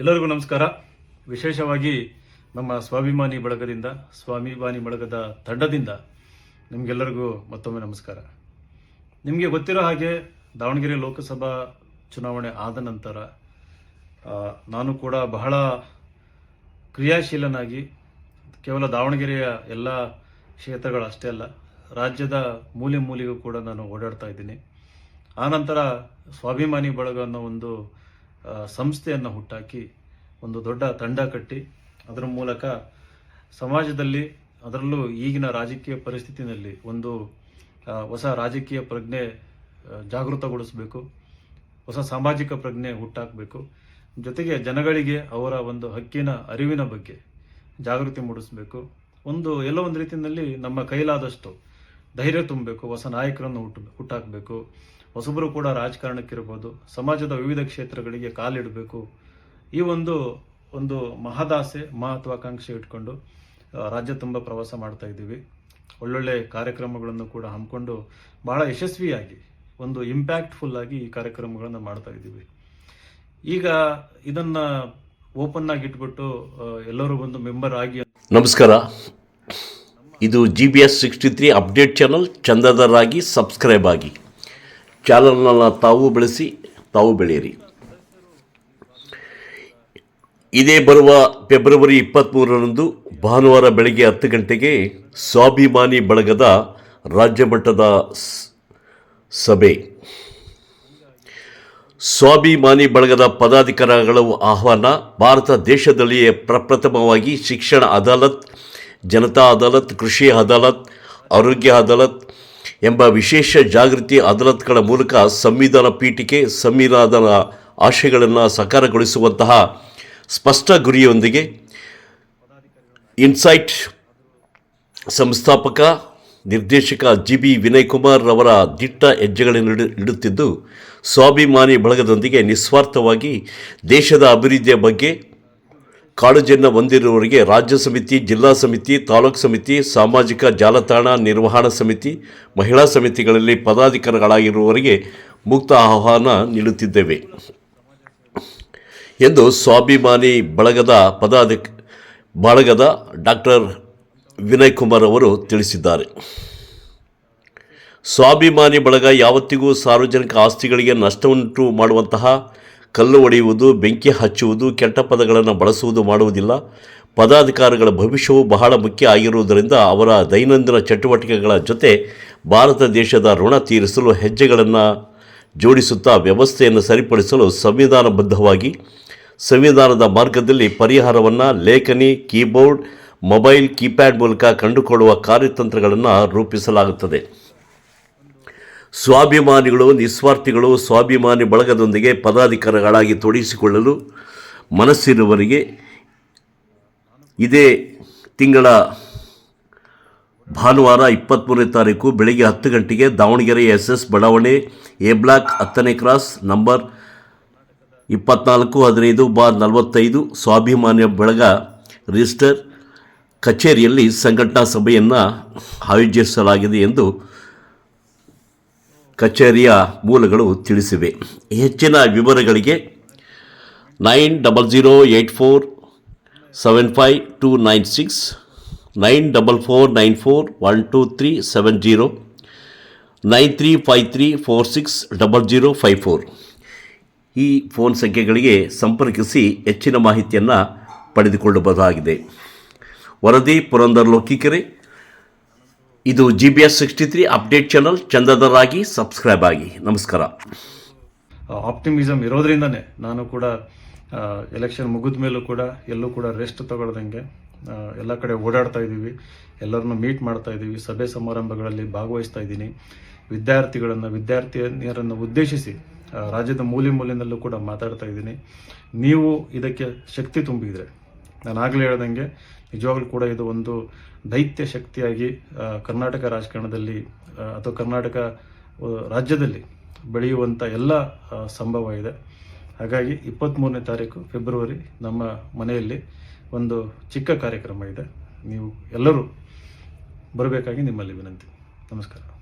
ಎಲ್ಲರಿಗೂ ನಮಸ್ಕಾರ. ವಿಶೇಷವಾಗಿ ನಮ್ಮ ಸ್ವಾಭಿಮಾನಿ ಬಳಗದಿಂದ, ಸ್ವಾಭಿಮಾನಿ ಬಳಗದ ತಂಡದಿಂದ ನಿಮಗೆಲ್ಲರಿಗೂ ಮತ್ತೊಮ್ಮೆ ನಮಸ್ಕಾರ. ನಿಮಗೆ ಗೊತ್ತಿರೋ ಹಾಗೆ ದಾವಣಗೆರೆ ಲೋಕಸಭಾ ಚುನಾವಣೆ ಆದ ನಂತರ ನಾನು ಕೂಡ ಬಹಳ ಕ್ರಿಯಾಶೀಲನಾಗಿ ಕೇವಲ ದಾವಣಗೆರೆಯ ಎಲ್ಲ ಕ್ಷೇತ್ರಗಳು ಅಷ್ಟೇ ಅಲ್ಲ, ರಾಜ್ಯದ ಮೂಲೆ ಮೂಲೆಗೂ ಕೂಡ ನಾನು ಓಡಾಡ್ತಾ ಇದ್ದೀನಿ. ಆನಂತರ ಸ್ವಾಭಿಮಾನಿ ಬಳಗ ಅನ್ನೋ ಒಂದು ಸಂಸ್ಥೆಯನ್ನು ಹುಟ್ಟಾಕಿ ಒಂದು ದೊಡ್ಡ ತಂಡ ಕಟ್ಟಿ ಅದರ ಮೂಲಕ ಸಮಾಜದಲ್ಲಿ ಅದರಲ್ಲೂ ಈಗಿನ ರಾಜಕೀಯ ಪರಿಸ್ಥಿತಿನಲ್ಲಿ ಒಂದು ಹೊಸ ರಾಜಕೀಯ ಪ್ರಜ್ಞೆ ಜಾಗೃತಗೊಳಿಸಬೇಕು, ಹೊಸ ಸಾಮಾಜಿಕ ಪ್ರಜ್ಞೆ ಹುಟ್ಟಾಕಬೇಕು. ಜೊತೆಗೆ ಜನಗಳಿಗೆ ಅವರ ಒಂದು ಹಕ್ಕಿನ ಅರಿವಿನ ಬಗ್ಗೆ ಜಾಗೃತಿ ಮೂಡಿಸಬೇಕು. ಒಂದು, ಎಲ್ಲೋ ಒಂದು ರೀತಿಯಲ್ಲಿ ನಮ್ಮ ಕೈಲಾದಷ್ಟು ಧೈರ್ಯ ತುಂಬಬೇಕು, ಹೊಸ ನಾಯಕರನ್ನು ಹುಟ್ಟು ಹುಟ್ಟಾಕಬೇಕು. ಹೊಸಬರು ಕೂಡ ರಾಜಕಾರಣಕ್ಕಿರ್ಬೋದು. ಸಮಾಜದ ವಿವಿಧ ಕ್ಷೇತ್ರಗಳಿಗೆ ಕಾಲಿಡಬೇಕು. ಈ ಒಂದು ಒಂದು ಮಹದಾಸೆ, ಮಹತ್ವಾಕಾಂಕ್ಷೆ ಇಟ್ಕೊಂಡು ರಾಜ್ಯ ತುಂಬ ಪ್ರವಾಸ ಮಾಡ್ತಾ ಇದ್ದೀವಿ. ಒಳ್ಳೊಳ್ಳೆ ಕಾರ್ಯಕ್ರಮಗಳನ್ನು ಕೂಡ ಹಮ್ಮಿಕೊಂಡು ಬಹಳ ಯಶಸ್ವಿಯಾಗಿ, ಒಂದು ಇಂಪ್ಯಾಕ್ಟ್ಫುಲ್ ಆಗಿ ಈ ಕಾರ್ಯಕ್ರಮಗಳನ್ನು ಮಾಡ್ತಾ ಇದ್ದೀವಿ. ಈಗ ಇದನ್ನ ಓಪನ್ ಆಗಿ ಇಟ್ಬಿಟ್ಟು ಎಲ್ಲರೂ ಬಂದು ಮೆಂಬರ್ ಆಗಿ ನಮಸ್ಕಾರ. ಇದು G B S sixty three update channel ಚಂದದರಾಗಿ subscribe ಆಗಿ. ಚಾನಲ್ನ ತಾವು ಬೆಳೆಸಿ, ತಾವು ಬೆಳೆಯಿರಿ. ಇದೇ ಬರುವ ಫೆಬ್ರವರಿ ಇಪ್ಪತ್ತ್ಮೂರರಂದು ಭಾನುವಾರ ಬೆಳಗ್ಗೆ ಹತ್ತು ಗಂಟೆಗೆ ಸ್ವಾಭಿಮಾನಿ ಬಳಗದ ರಾಜ್ಯ ಮಟ್ಟದ ಸ್- ಸಭೆ. ಸ್ವಾಭಿಮಾನಿ ಬಳಗದ ಪದಾಧಿಕಾರಿಗಳ ಆಹ್ವಾನ, ಭಾರತ ದೇಶದಲ್ಲಿಯೇ ಪ್ರಪ್ರಥಮವಾಗಿ ಶಿಕ್ಷಣ ಅದಾಲತ್ ಜನತಾ ಅದಾಲತ್, ಕೃಷಿ ಅದಾಲತ್, ಆರೋಗ್ಯ ಅದಾಲತ್ ಎಂಬ ವಿಶೇಷ ಜಾಗೃತಿ ಅದಾಲತ್ಗಳ ಮೂಲಕ ಸಂವಿಧಾನ ಪೀಠಿಕೆ ಸಂವಿಧಾನದ ಆಶಯಗಳನ್ನು ಸಕಾರಗೊಳಿಸುವಂತಹ ಸ್ಪಷ್ಟ ಗುರಿಯೊಂದಿಗೆ ಇನ್ಸೈಟ್ ಸಂಸ್ಥಾಪಕ ನಿರ್ದೇಶಕ ಜಿ ಬಿ ವಿನಯ್ ಕುಮಾರ್ ರವರ ದಿಟ್ಟ ಹೆಜ್ಜೆಗಳನ್ನು ಇಡು ಇಡುತ್ತಿದ್ದು, ಸ್ವಾಭಿಮಾನಿ ಬಳಗದೊಂದಿಗೆ ನಿಸ್ವಾರ್ಥವಾಗಿ ದೇಶದ ಅಭಿವೃದ್ಧಿಯ ಬಗ್ಗೆ ಕಾಳಜಿಯನ್ನು ಹೊಂದಿರುವವರಿಗೆ ರಾಜ್ಯ ಸಮಿತಿ, ಜಿಲ್ಲಾ ಸಮಿತಿ, ತಾಲೂಕು ಸಮಿತಿ, ಸಾಮಾಜಿಕ ಜಾಲತಾಣ, ನಿರ್ವಹಣಾ ಸಮಿತಿ, ಮಹಿಳಾ ಸಮಿತಿಗಳಲ್ಲಿ ಪದಾಧಿಕಾರಿಗಳಾಗಿರುವವರಿಗೆ ಮುಕ್ತ ಆಹ್ವಾನ ನೀಡುತ್ತಿದ್ದೇವೆ. ಎಂದು ಸ್ವಾಭಿಮಾನಿ ಬಳಗದ ಪದಾಧಿಕ, ಬಳಗದ ಡಾಕ್ಟರ್ ವಿನಯ್ ಕುಮಾರ್ ಅವರು ತಿಳಿಸಿದ್ದಾರೆ. ಸ್ವಾಭಿಮಾನಿ ಬಳಗ ಯಾವತ್ತಿಗೂ ಸಾರ್ವಜನಿಕ ಆಸ್ತಿಗಳಿಗೆ ನಷ್ಟವುಂಟು ಮಾಡುವಂತಹ ಕಲ್ಲು ಒಡೆಯುವುದು, ಬೆಂಕಿ ಹಚ್ಚುವುದು, ಕೆಟ್ಟ ಪದಗಳನ್ನು ಬಳಸುವುದು ಮಾಡುವುದಿಲ್ಲ. ಪದಾಧಿಕಾರಿಗಳ ಭವಿಷ್ಯವು ಬಹಳ ಮುಖ್ಯ ಆಗಿರುವುದರಿಂದ ಅವರ ದೈನಂದಿನ ಚಟುವಟಿಕೆಗಳ ಜೊತೆ ಭಾರತ ದೇಶದ ಋಣ ತೀರಿಸಲು ಹೆಜ್ಜೆಗಳನ್ನು ಜೋಡಿಸುತ್ತಾ ವ್ಯವಸ್ಥೆಯನ್ನು ಸರಿಪಡಿಸಲು ಸಂವಿಧಾನಬದ್ಧವಾಗಿ, ಸಂವಿಧಾನದ ಮಾರ್ಗದಲ್ಲಿ ಪರಿಹಾರವನ್ನು ಲೇಖನಿ, ಕೀಬೋರ್ಡ್, ಮೊಬೈಲ್, ಕೀಪ್ಯಾಡ್ ಮೂಲಕ ಕಂಡುಕೊಳ್ಳುವ ಕಾರ್ಯತಂತ್ರಗಳನ್ನು ರೂಪಿಸಲಾಗುತ್ತದೆ. ಸ್ವಾಭಿಮಾನಿಗಳು, ನಿಸ್ವಾರ್ಥಿಗಳು ಸ್ವಾಭಿಮಾನಿ ಬಳಗದೊಂದಿಗೆ ಪದಾಧಿಕಾರಿಗಳಾಗಿ ತೊಡಗಿಸಿಕೊಳ್ಳಲು ಮನಸ್ಸಿರುವವರಿಗೆ ಇದೇ ತಿಂಗಳ ಭಾನುವಾರ ಇಪ್ಪತ್ತ್ಮೂರನೇ ತಾರೀಕು ಬೆಳಗ್ಗೆ ಹತ್ತು ಗಂಟೆಗೆ ದಾವಣಗೆರೆ ಎಸ್ ಎಸ್ ಬಡಾವಣೆ ಎ ಬ್ಲಾಕ್ ಹತ್ತನೇ ಕ್ರಾಸ್ ನಂಬರ್ ಇಪ್ಪತ್ನಾಲ್ಕು, ಹದಿನೈದು, ಬಾರ್ ನಲವತ್ತೈದು ಸ್ವಾಭಿಮಾನ್ಯ ಬಳಗ ರಿಜಿಸ್ಟರ್ ಕಚೇರಿಯಲ್ಲಿ ಸಂಘಟನಾ ಸಭೆಯನ್ನು ಆಯೋಜಿಸಲಾಗಿದೆ ಎಂದು ಕಚೇರಿಯ ಮೂಲಗಳು ತಿಳಿಸಿವೆ. ಹೆಚ್ಚಿನ ವಿವರಗಳಿಗೆ nine double zero eight four seven five two nine six, nine double four nine four one two three seven zero, nine three five three four six double zero five four. ಈ ಫೋನ್ ಸಂಖ್ಯೆಗಳಿಗೆ ಸಂಪರ್ಕಿಸಿ ಹೆಚ್ಚಿನ ಮಾಹಿತಿಯನ್ನು ಪಡೆದುಕೊಳ್ಳಬಹುದಾಗಿದೆ. ವರದಿ ಪುರಂದರ್ ಲೋಕಿಕೆರೆ ಇದು G B S sixty three update channel ಚಂದದರಾಗಿ subscribe ಆಗಿ. ನಮಸ್ಕಾರ. ಆಪ್ಟಿಮಿಸಮ್ ಇರೋದ್ರಿಂದನೇ ನಾನು ಕೂಡ ಎಲೆಕ್ಷನ್ ಮುಗಿದ ಮೇಲೂ ಕೂಡ ಎಲ್ಲೂ ಕೂಡ ರೆಸ್ಟ್ ತಗೊಳ್ದಂಗೆ ಎಲ್ಲ ಕಡೆ ಓಡಾಡ್ತಾ ಇದ್ದೀವಿ. ಎಲ್ಲರನ್ನು ಮೀಟ್ ಮಾಡ್ತಾ ಇದ್ದೀವಿ. ಸಭೆ ಸಮಾರಂಭಗಳಲ್ಲಿ ಭಾಗವಹಿಸ್ತಾ ಇದ್ದೀನಿ. ವಿದ್ಯಾರ್ಥಿಗಳನ್ನು, ವಿದ್ಯಾರ್ಥಿನಿಯರನ್ನು ಉದ್ದೇಶಿಸಿ ರಾಜ್ಯದ ಮೂಲೆ ಮೂಲೆಯಲ್ಲೂ ಕೂಡ ಮಾತಾಡ್ತಾ ಇದ್ದೀನಿ. ನೀವು ಇದಕ್ಕೆ ಶಕ್ತಿ ತುಂಬಿದರೆ ನಾನು ಆಗಲೇ ಹೇಳ್ದಂಗೆ ನಿಜವಾಗ್ಲೂ ಕೂಡ ಇದು ಒಂದು ದೈತ್ಯ ಶಕ್ತಿಯಾಗಿ ಕರ್ನಾಟಕ ರಾಜಕಾರಣದಲ್ಲಿ ಅಥವಾ ಕರ್ನಾಟಕ ರಾಜ್ಯದಲ್ಲಿ ಬೆಳೆಯುವಂಥ ಎಲ್ಲ ಸಂಭವ ಇದೆ. ಹಾಗಾಗಿ ಇಪ್ಪತ್ತ್ಮೂರನೇ ತಾರೀಕು ಫೆಬ್ರವರಿ ನಮ್ಮ ಮನೆಯಲ್ಲಿ ಒಂದು ಚಿಕ್ಕ ಕಾರ್ಯಕ್ರಮ ಇದೆ. ನೀವು ಎಲ್ಲರೂ ಬರಬೇಕಾಗಿ ನಿಮ್ಮಲ್ಲಿ ವಿನಂತಿ. ನಮಸ್ಕಾರ.